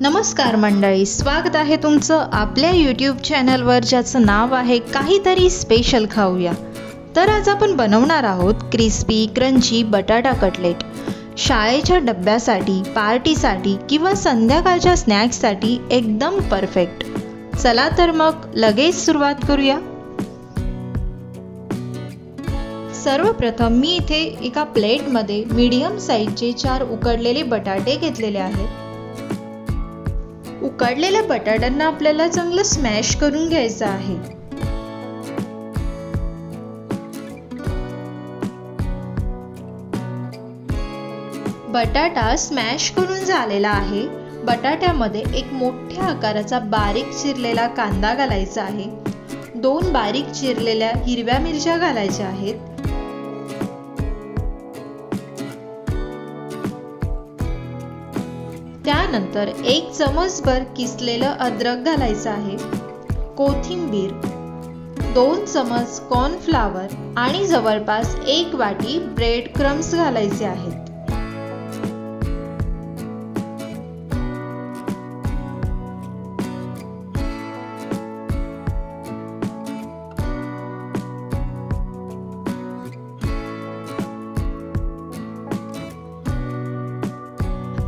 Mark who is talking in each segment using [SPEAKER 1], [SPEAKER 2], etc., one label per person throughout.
[SPEAKER 1] नमस्कार मंडळी स्वागत आहे तुमचं आपल्या यूट्यूब चॅनलवर ज्याचं नाव आहे काहीतरी स्पेशल खाऊया. तर आज आपण बनवणार आहोत क्रिस्पी क्रंची बटाटा कटलेट शाळेच्या डब्यासाठी पार्टीसाठी किंवा संध्याकाळच्या स्नॅक्ससाठी एकदम परफेक्ट चला तर मग लगेच सुरुवात करूया. सर्वप्रथम मी इथे एका प्लेटमध्ये मीडियम साईजचे चार उकडलेले बटाटे घेतलेले आहेत. उकडलेल्या बटाट्यांना आपल्याला चांगलं स्मॅश करून घ्यायचं आहे. बटाटा स्मॅश करून झालेला आहे. बटाट्यामध्ये एक मोठ्या आकाराचा बारीक चिरलेला कांदा घालायचा आहे. दोन बारीक चिरलेल्या हिरव्या मिरच्या घालायच्या आहेत. त्यानंतर एक चमचभर किसलेलं अद्रक घालायचं आहे. कोथिंबीर दोन चमच कॉर्नफ्लावर आणि जवळपास एक वाटी ब्रेड क्रम्स घालायचे आहेत.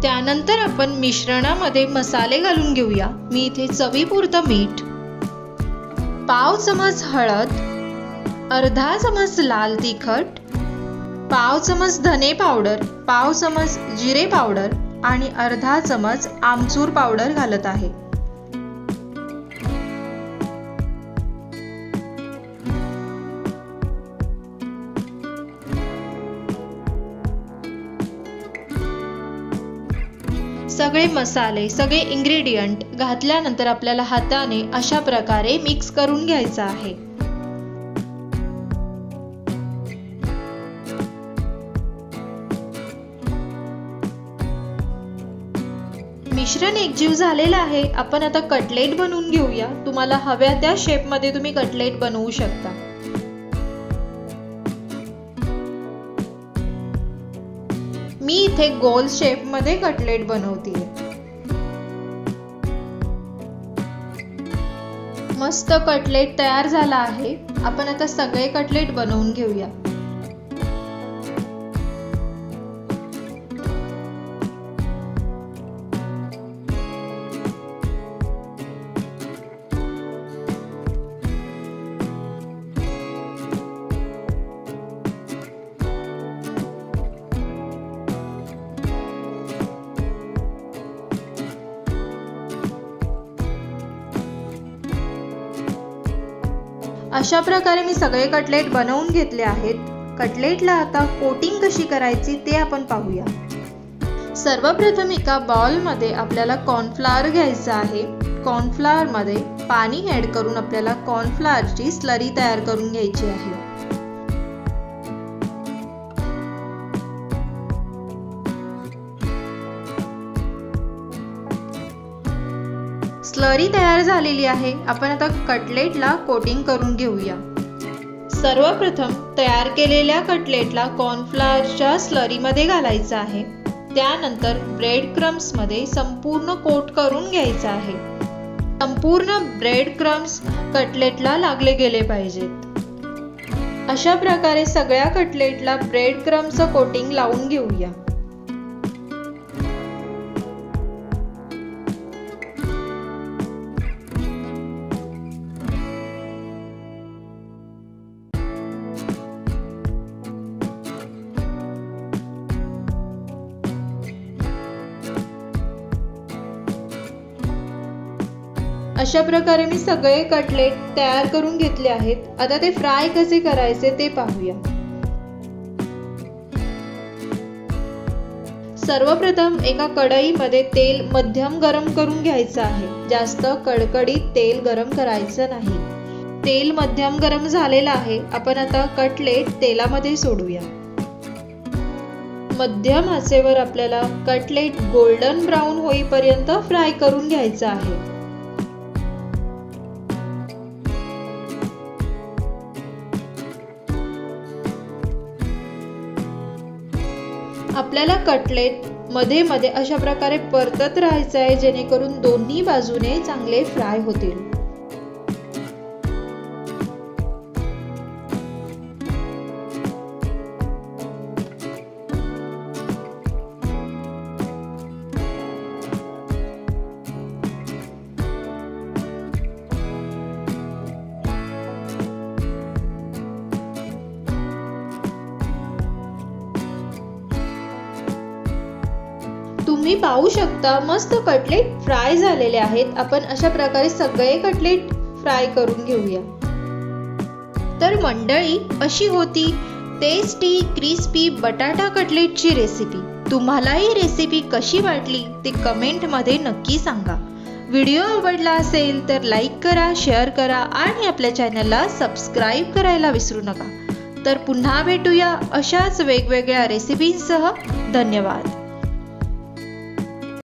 [SPEAKER 1] त्यानंतर आपण मिश्रणामध्ये मसाले घालून घेऊया. मी इथे चवीपुरतं मीठ पाव चमच हळद अर्धा चमच लाल तिखट पाव चमच धने पावडर पाव चमच जिरे पावडर आणि अर्धा चमच आमचूर पावडर घालत आहे. सगळे मसाले सगळे इंग्रेडियंट घातल्यानंतर आपल्याला हाताने अशा प्रकारे मिक्स करून घ्यायचं आहे. मिश्रण एकजीव झालेलं आहे. आपण आता कटलेट बनवून घेऊया. तुम्हाला हव्या त्या शेपमध्ये तुम्ही कटलेट बनवू शकता. मी इथे गोल शेपमध्ये कटलेट बनवते मस्त कटलेट तयार झाला आहे. आपण आता सगळे कटलेट बनवून घेऊया. अशा प्रकारे मी सगळे कटलेट बनवून घेतले आहेत. कटलेटला आता कोटिंग कशी करायची ते आपण पाहूया. सर्वप्रथम एका बॉलमध्ये आपल्याला कॉर्नफ्लावर घ्यायचं आहे. कॉर्नफ्लॉवरमध्ये पाणी ॲड करून आपल्याला कॉर्नफ्लॉवरची स्लरी तयार करून घ्यायची आहे. तरी तयार झालेली आहे. आपण आता कटलेटला कोटिंग करून घेऊया. सर्वप्रथम तयार केलेल्या कटलेटला कॉर्नफ्लॉवरच्या स्लरीमध्ये घालायचं आहे. त्यानंतर ब्रेड क्रम्समध्ये संपूर्ण कोट करून घ्यायचं आहे. संपूर्ण ब्रेड क्रम्स कटलेटला लागले गेले पाहिजेत. अशा प्रकारे सगळ्या कटलेटला ब्रेड क्रम्सचं कोटिंग लावून घेऊया. अशा प्रकारे मी सगळे कटलेट तयार करून घेतले आहेत. आता ते फ्राय कसे करायचे ते पाहूया. सर्वप्रथम एका कढईमध्ये तेल मध्यम गरम करून घ्यायचं आहे. जास्त कडकडीत तेल गरम करायचं नाही. तेल मध्यम गरम झालेलं आहे. आपण आता कटलेट तेलामध्ये सोडूया. मध्यम आचेवर आपल्याला कटलेट गोल्डन ब्राऊन होईपर्यंत फ्राय करून घ्यायचं आहे. आपल्याला कटलेटमध्ये मध्ये अशा प्रकारे परतत राहायचं आहे जेणेकरून दोन्ही बाजूने चांगले फ्राय होतील. तुम्ही पाहू शकता मस्त कटलेट फ्राय झालेले आहेत. आपण अशा प्रकारे सगळे कटलेट फ्राय करून घेऊया. तर मंडळी अशी होती टेस्टी क्रिस्पी बटाटा कटलेटची रेसिपी तुम्हाला ही रेसिपी कशी वाटली ते कमेंटमध्ये नक्की सांगा. व्हिडिओ आवडला असेल तर लाईक करा शेअर करा आणि आपल्या चॅनलला सबस्क्राईब करायला विसरू नका. तर पुन्हा भेटूया अशाच वेगवेगळ्या रेसिपींसह धन्यवाद.